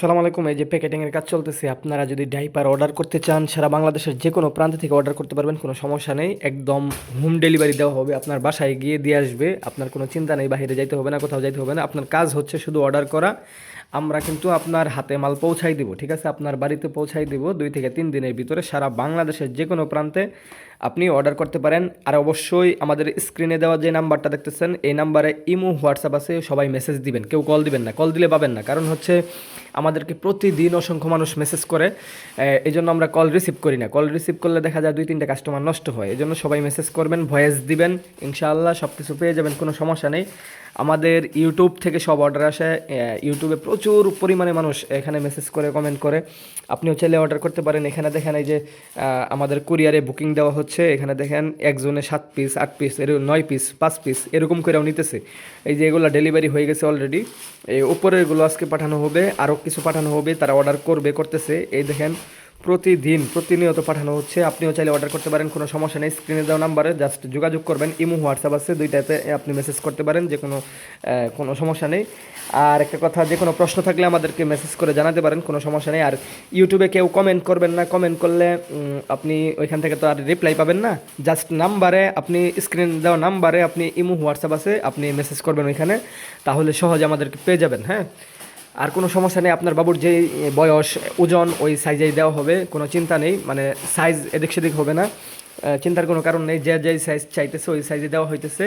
সালাম আলাইকুম, এই যে প্যাকেটিংয়ের কাজ চলতেছে। আপনারা যদি ডাইপার অর্ডার করতে চান, সারা বাংলাদেশের যে কোনো প্রান্ত থেকে অর্ডার করতে পারবেন, কোনো সমস্যা নেই। একদম হোম ডেলিভারি দেওয়া হবে, আপনার বাসায় গিয়ে দিয়ে আসবে। আপনার কোনো চিন্তা নেই, বাইরে যাইতে হবে না, কোথাও যাইতে হবে না। আপনার কাজ হচ্ছে শুধু অর্ডার করা। আমরা কিন্তু আপনার হাতে মাল পৌঁছাই দিব, ঠিক আছে? আপনার বাড়িতে পৌঁছাই দিব দুই থেকে তিন দিনের ভিতরে সারা বাংলাদেশের যে কোনো প্রান্তে আপনি অর্ডার করতে পারেন। আর অবশ্যই আমাদের স্ক্রিনে দেওয়া যে নাম্বারটা দেখতেছেন, এই নাম্বারে ইমো, হোয়াটসঅ্যাপ আছে, সবাই মেসেজ দিবেন, কেউ কল দিবেন না। কল দিলে পাবেন না। কারণ হচ্ছে আমাদেরকে প্রতিদিন অসংখ্য মানুষ মেসেজ করে এই জন্য আমরা কল রিসিভ করি না। কল রিসিভ করলে দেখা যায় দুই তিনটা কাস্টমার নষ্ট হয়। এই জন্য সবাই মেসেজ করবেন ভয়েস দিবেন, ইনশাআল্লাহ সব কিছু পেয়ে যাবেন, কোনো সমস্যা নেই। আমাদের ইউটিউব থেকে সব অর্ডার আসে ইউটিউবে প্রচুর পরিমাণে মানুষ এখানে মেসেজ করে কমেন্ট করে। আপনিও চাইলে অর্ডার করতে পারেন। এখানে দেখেন এই যে আমাদের কুরিয়ারে বুকিং দেওয়া হচ্ছে। এখানে দেখেন একজনে সাত পিস আট পিস এর নয় পিস পাঁচ পিস এরকম করেও নিতেছে। এই যে এগুলো ডেলিভারি হয়ে গেছে অলরেডি এই উপরেরগুলো আজকে পাঠানো হবে, আরও কিছু পাঠানো হবে, তারা অর্ডার করবে, করতেছে। এই দেখেন প্রতিদিন প্রতিনিয়ত পাঠানো হচ্ছে। আপনিও চাইলে অর্ডার করতে পারেন, কোনো সমস্যা নেই। স্ক্রিনে দেওয়া নাম্বারে জাস্ট যোগাযোগ করবেন। ইমো হোয়াটসঅ্যাপ আছে, দুইটাতে আপনি মেসেজ করতে পারেন, যে কোনো কোনো সমস্যা নেই। আর একটা কথা, যে কোনো প্রশ্ন থাকলে আমাদেরকে মেসেজ করে জানাতে পারেন, কোনো সমস্যা নেই। আর ইউটিউবে কেউ কমেন্ট করবেন না কমেন্ট করলে আপনি ওইখান থেকে তো আর রিপ্লাই পাবেন না। জাস্ট নাম্বারে আপনি স্ক্রিন দেওয়া নাম্বারে আপনি ইমো হোয়াটসঅ্যাপ আছে, আপনি মেসেজ করবেন ওইখানে। তাহলে সহজে আমাদেরকে পেয়ে যাবেন হ্যাঁ? আর কোনো সমস্যা নেই, আপনার বাবুর যে বয়স, ওজন, ওই সাইজেই দেওয়া হবে, কোনো চিন্তা নেই মানে সাইজ এদিক সেদিক হবে না। চিন্তার কোনো কারণ নেই, যে যে সাইজ চাইতেছে, ওই সাইজে দেওয়া হইতেছে।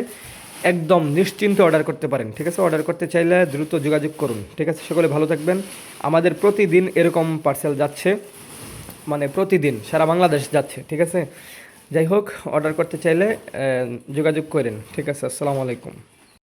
একদম নিশ্চিন্তে অর্ডার করতে পারেন, ঠিক আছে? অর্ডার করতে চাইলে দ্রুত যোগাযোগ করুন, ঠিক আছে? সকলে ভালো থাকবেন। আমাদের প্রতিদিন এরকম পার্সেল যাচ্ছে মানে প্রতিদিন সারা বাংলাদেশ যাচ্ছে, ঠিক আছে? যাই হোক অর্ডার করতে চাইলে যোগাযোগ করেন, ঠিক আছে? আসসালামু আলাইকুম।